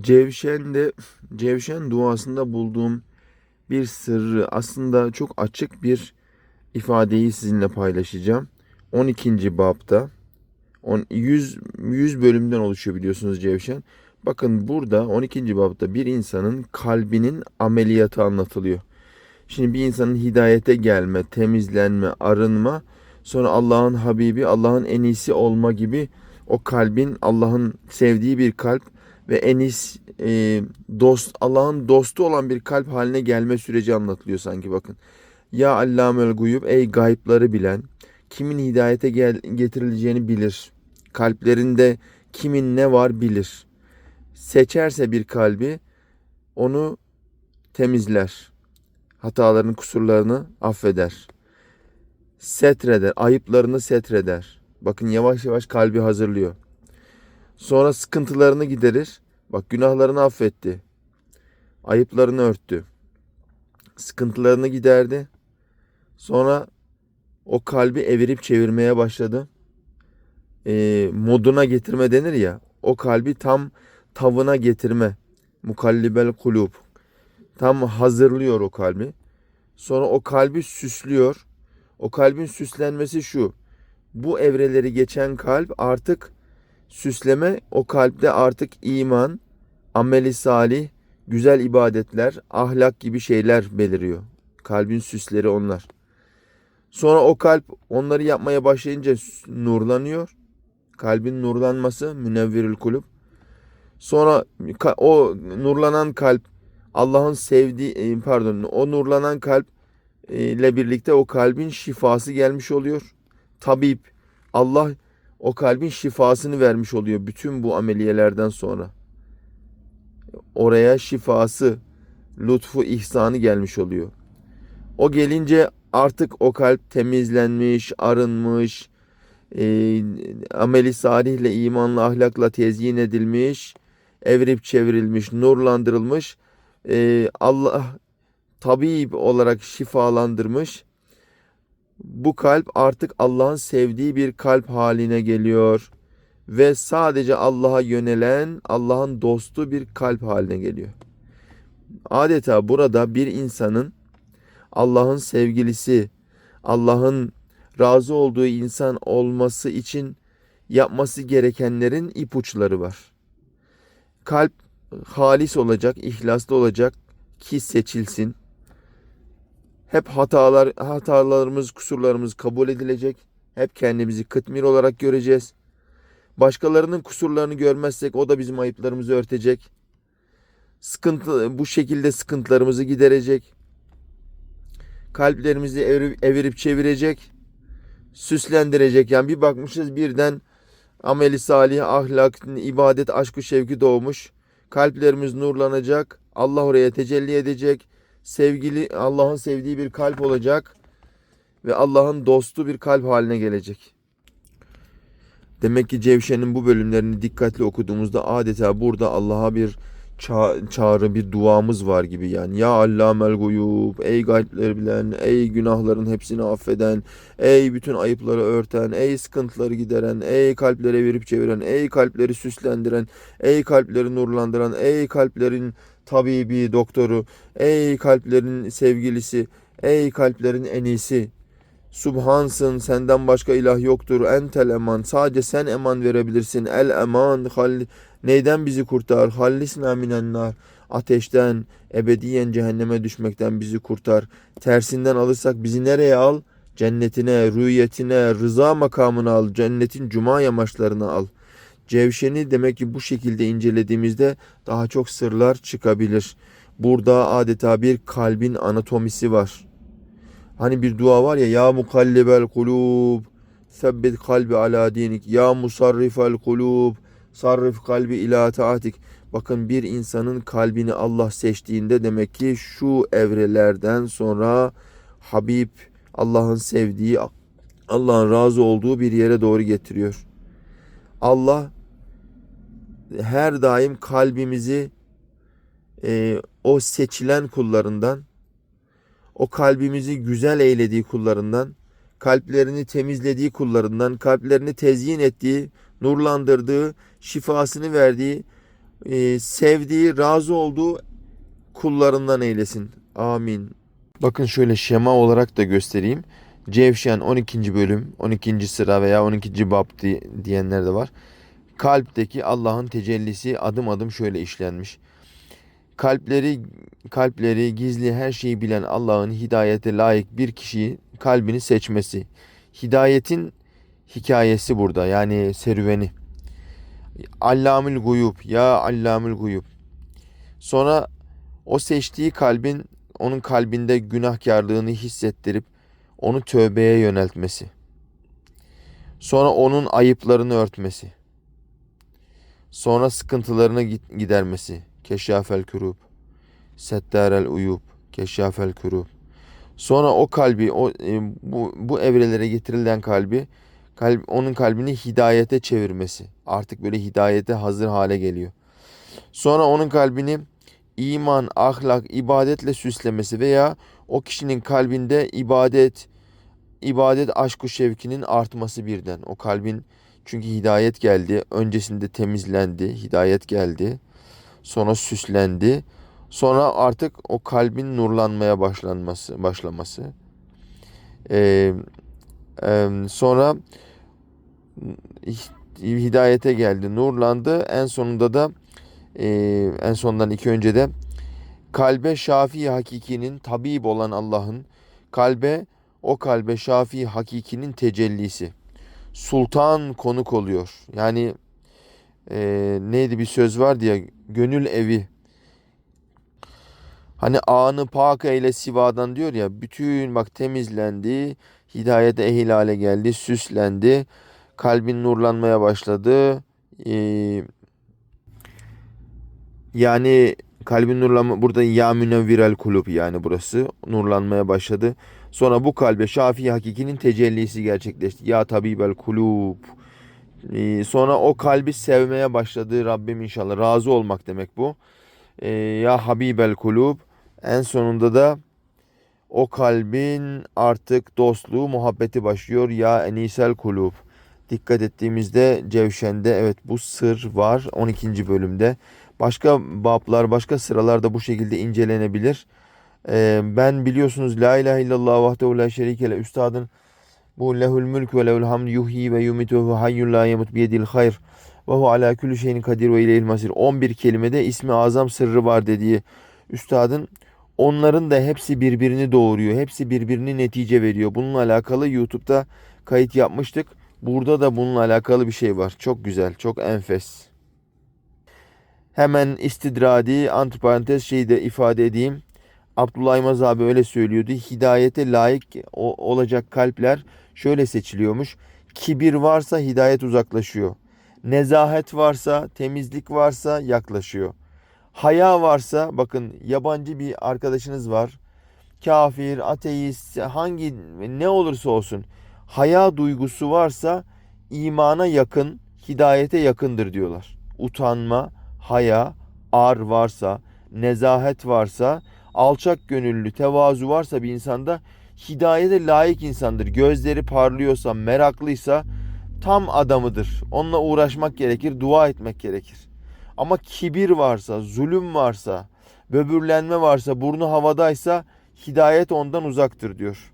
Cevşen'de Cevşen duasında bulduğum bir sırrı aslında çok açık bir ifadeyi sizinle paylaşacağım. 12. babda on- 100 100 bölümden oluşuyor biliyorsunuz Cevşen. Bakın burada 12. babda bir insanın kalbinin ameliyatı anlatılıyor. Şimdi bir insanın hidayete gelme, temizlenme, arınma, sonra Allah'ın Habibi, Allah'ın en iyisi olma gibi o kalbin Allah'ın sevdiği bir kalp ve enis e, dost Allah'ın dostu olan bir kalp haline gelme süreci anlatılıyor sanki bakın. Ya Allamel Guyub ey gayipları bilen kimin hidayete gel, getirileceğini bilir. Kalplerinde kimin ne var bilir. Seçerse bir kalbi onu temizler. Hatalarını, kusurlarını affeder. Setreder, ayıplarını setreder. Bakın yavaş yavaş kalbi hazırlıyor. Sonra sıkıntılarını giderir. Bak günahlarını affetti. Ayıplarını örttü. Sıkıntılarını giderdi. Sonra o kalbi evirip çevirmeye başladı. Ee, moduna getirme denir ya. O kalbi tam tavına getirme. Mukallibel kulub. Tam hazırlıyor o kalbi. Sonra o kalbi süslüyor. O kalbin süslenmesi şu. Bu evreleri geçen kalp artık süsleme o kalpte artık iman, ameli salih, güzel ibadetler, ahlak gibi şeyler beliriyor. Kalbin süsleri onlar. Sonra o kalp onları yapmaya başlayınca nurlanıyor. Kalbin nurlanması münevvirül kulüp. Sonra o nurlanan kalp Allah'ın sevdiği e, pardon o nurlanan kalp e, ile birlikte o kalbin şifası gelmiş oluyor. Tabip Allah o kalbin şifasını vermiş oluyor bütün bu ameliyelerden sonra. Oraya şifası, lütfu, ihsanı gelmiş oluyor. O gelince artık o kalp temizlenmiş, arınmış, e, ameli salihle, imanla, ahlakla tezyin edilmiş, evirip çevrilmiş, nurlandırılmış, e, Allah tabip olarak şifalandırmış. Bu kalp artık Allah'ın sevdiği bir kalp haline geliyor ve sadece Allah'a yönelen, Allah'ın dostu bir kalp haline geliyor. Adeta burada bir insanın Allah'ın sevgilisi, Allah'ın razı olduğu insan olması için yapması gerekenlerin ipuçları var. Kalp halis olacak, ihlaslı olacak ki seçilsin. Hep hatalar, hatalarımız, kusurlarımız kabul edilecek. Hep kendimizi kıtmir olarak göreceğiz. Başkalarının kusurlarını görmezsek o da bizim ayıplarımızı örtecek. Sıkıntı bu şekilde sıkıntılarımızı giderecek. Kalplerimizi evirip, evirip çevirecek. Süslendirecek. Yani bir bakmışız birden ameli salih, ahlak, ibadet, aşkı, şevki doğmuş. Kalplerimiz nurlanacak. Allah oraya tecelli edecek. Sevgili Allah'ın sevdiği bir kalp olacak ve Allah'ın dostu bir kalp haline gelecek. Demek ki Cevşen'in bu bölümlerini dikkatli okuduğumuzda adeta burada Allah'a bir ça- çağrı, bir duamız var gibi yani. Ya Allamel Guyub, ey gaybleri bilen, ey günahların hepsini affeden, ey bütün ayıpları örten, ey sıkıntıları gideren, ey kalplere verip çeviren, ey kalpleri süslendiren, ey kalpleri nurlandıran, ey kalplerin tabibi, doktoru, ey kalplerin sevgilisi, ey kalplerin en iyisi. Subhansın senden başka ilah yoktur. Entel eman. Sadece sen eman verebilirsin. El eman. Hal, neyden bizi kurtar? Hallisna minen nar. Ateşten, ebediyen cehenneme düşmekten bizi kurtar. Tersinden alırsak bizi nereye al? Cennetine, rüyetine, rıza makamına al. Cennetin cuma yamaçlarına al. Cevşeni demek ki bu şekilde incelediğimizde daha çok sırlar çıkabilir. Burada adeta bir kalbin anatomisi var. Hani bir dua var ya ya mukallibel kulub sebbit kalbi ala dinik ya musarrifel kulub sarrif kalbi ila taatik. Bakın bir insanın kalbini Allah seçtiğinde demek ki şu evrelerden sonra Habib Allah'ın sevdiği Allah'ın razı olduğu bir yere doğru getiriyor. Allah her daim kalbimizi e, o seçilen kullarından o kalbimizi güzel eylediği kullarından, kalplerini temizlediği kullarından, kalplerini tezyin ettiği, nurlandırdığı, şifasını verdiği e, sevdiği, razı olduğu kullarından eylesin. Amin. Bakın şöyle şema olarak da göstereyim. Cevşen 12. bölüm, 12. sıra veya 12. bab di- diyenler de var. Kalpteki Allah'ın tecellisi adım adım şöyle işlenmiş. Kalpleri kalpleri gizli her şeyi bilen Allah'ın hidayete layık bir kişiyi kalbini seçmesi. Hidayetin hikayesi burada yani serüveni. Allamül guyub ya Allamül guyub. Sonra o seçtiği kalbin onun kalbinde günahkarlığını hissettirip onu tövbeye yöneltmesi. Sonra onun ayıplarını örtmesi. Sonra sıkıntılarını gidermesi. Keşafel kurub. Settarel uyub. Keşafel kurub. Sonra o kalbi, o e, bu bu evrelere getirilen kalbi, kalp onun kalbini hidayete çevirmesi. Artık böyle hidayete hazır hale geliyor. Sonra onun kalbini iman, ahlak, ibadetle süslemesi veya o kişinin kalbinde ibadet, ibadet aşkı şevkinin artması birden. O kalbin çünkü hidayet geldi. Öncesinde temizlendi, hidayet geldi. Sonra süslendi. Sonra artık o kalbin nurlanmaya başlanması, başlaması. Ee, e, sonra hidayete geldi, nurlandı. En sonunda da e, en sondan iki önce de kalbe şafi hakikinin tabip olan Allah'ın kalbe o kalbe şafi hakikinin tecellisi. Sultan konuk oluyor. Yani e, neydi bir söz vardı ya gönül evi. Hani anı pak eyle sivadan diyor ya bütün bak temizlendi, hidayete ehil hale geldi, süslendi, kalbin nurlanmaya başladı. Ee, yani kalbin nurlanma burada ya münevvirel kulub yani burası nurlanmaya başladı. Sonra bu kalbe şafi hakikinin tecellisi gerçekleşti. Ya tabibel kulub. Ee, sonra o kalbi sevmeye başladı Rabbim inşallah. Razı olmak demek bu. Ee, ya habibel kulub. En sonunda da o kalbin artık dostluğu, muhabbeti başlıyor. Ya enisel kulub. Dikkat ettiğimizde Cevşen'de evet bu sır var 12. bölümde. Başka bablar, başka sıralarda bu şekilde incelenebilir. Ee, ben biliyorsunuz La ilahe illallah vahdehu la şerike le üstadın bu lehul mülk ve lehul hamd yuhyi ve yumitu ve hayyul la yemut biyedil hayr ve hu ala kulli şeyin kadir ve ileyhil masir 11 kelimede ismi azam sırrı var dediği üstadın onların da hepsi birbirini doğuruyor. Hepsi birbirini netice veriyor. Bununla alakalı YouTube'da kayıt yapmıştık. Burada da bununla alakalı bir şey var. Çok güzel, çok enfes. Hemen istidradi antiparantez şeyi de ifade edeyim. Abdullah Aymaz abi öyle söylüyordu. Hidayete layık olacak kalpler şöyle seçiliyormuş. Kibir varsa hidayet uzaklaşıyor. Nezahet varsa, temizlik varsa yaklaşıyor. Haya varsa bakın yabancı bir arkadaşınız var. Kafir, ateist, hangi ne olursa olsun haya duygusu varsa imana yakın, hidayete yakındır diyorlar. Utanma, haya, ar varsa, nezahet varsa, alçak gönüllü, tevazu varsa bir insanda hidayete layık insandır. Gözleri parlıyorsa, meraklıysa tam adamıdır. Onunla uğraşmak gerekir, dua etmek gerekir. Ama kibir varsa, zulüm varsa, böbürlenme varsa, burnu havadaysa hidayet ondan uzaktır diyor.